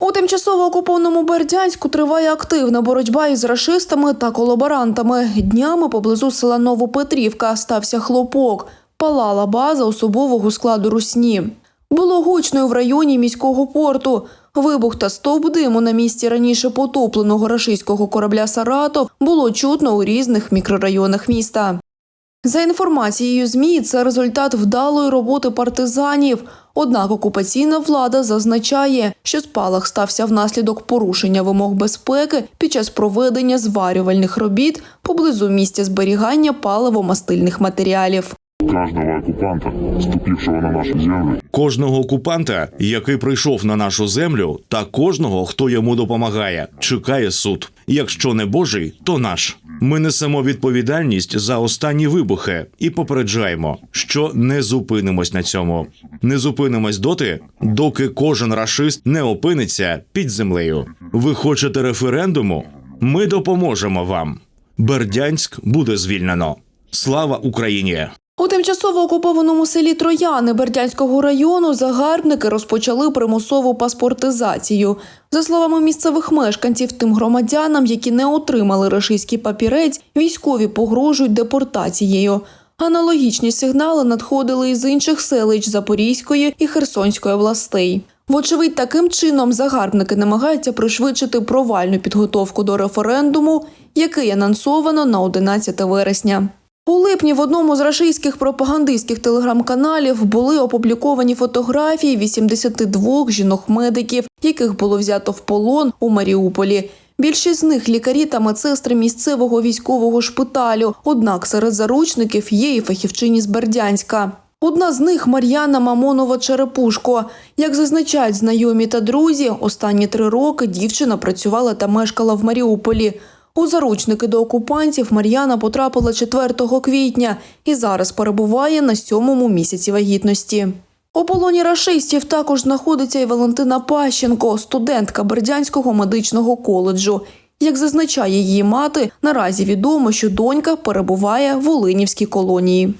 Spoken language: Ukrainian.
У тимчасово окупованому Бердянську триває активна боротьба із рашистами та колаборантами. Днями поблизу села Новопетрівка стався хлопок. Палала база особового складу Русні. Було гучно в районі міського порту. Вибух та стовп диму на місці раніше потопленого рашистського корабля Саратов було чутно у різних мікрорайонах міста. За інформацією ЗМІ, це результат вдалої роботи партизанів. Однак окупаційна влада зазначає, що спалах стався внаслідок порушення вимог безпеки під час проведення зварювальних робіт поблизу місця зберігання паливо-мастильних матеріалів. каждого оккупанта, ступившего на нашу землю, Кожного окупанта, який прийшов на нашу землю, та кожного, хто йому допомагає, чекає суд. Якщо не Божий, то наш. Ми несемо відповідальність за останні вибухи і попереджаємо, що не зупинимось на цьому. Не зупинимось доти, доки кожен рашист не опиниться під землею. Ви хочете референдуму? Ми допоможемо вам. Бердянськ буде звільнено. Слава Україні! У тимчасово окупованому селі Трояни Бердянського району загарбники розпочали примусову паспортизацію. За словами місцевих мешканців, тим громадянам, які не отримали рашистський папірець, військові погрожують депортацією. Аналогічні сигнали надходили із інших селищ Запорізької і Херсонської областей. Вочевидь, таким чином загарбники намагаються пришвидшити провальну підготовку до референдуму, який анонсовано на 11 вересня. У липні в одному з рашистських пропагандистських телеграм-каналів були опубліковані фотографії 82 жінок-медиків, яких було взято в полон у Маріуполі. Більшість з них лікарі та медсестри місцевого військового шпиталю. Однак серед заручників є і фахівчині з Бердянська. Одна з них Мар'яна Мамонова Черепушко. Як зазначають знайомі та друзі, останні три роки дівчина працювала та мешкала в Маріуполі. У заручники до окупантів Мар'яна потрапила 4 квітня і зараз перебуває на сьомому місяці вагітності. У полоні рашистів також знаходиться і Валентина Пащенко, студентка Бердянського медичного коледжу. Як зазначає її мати, наразі відомо, що донька перебуває в Олинівській колонії.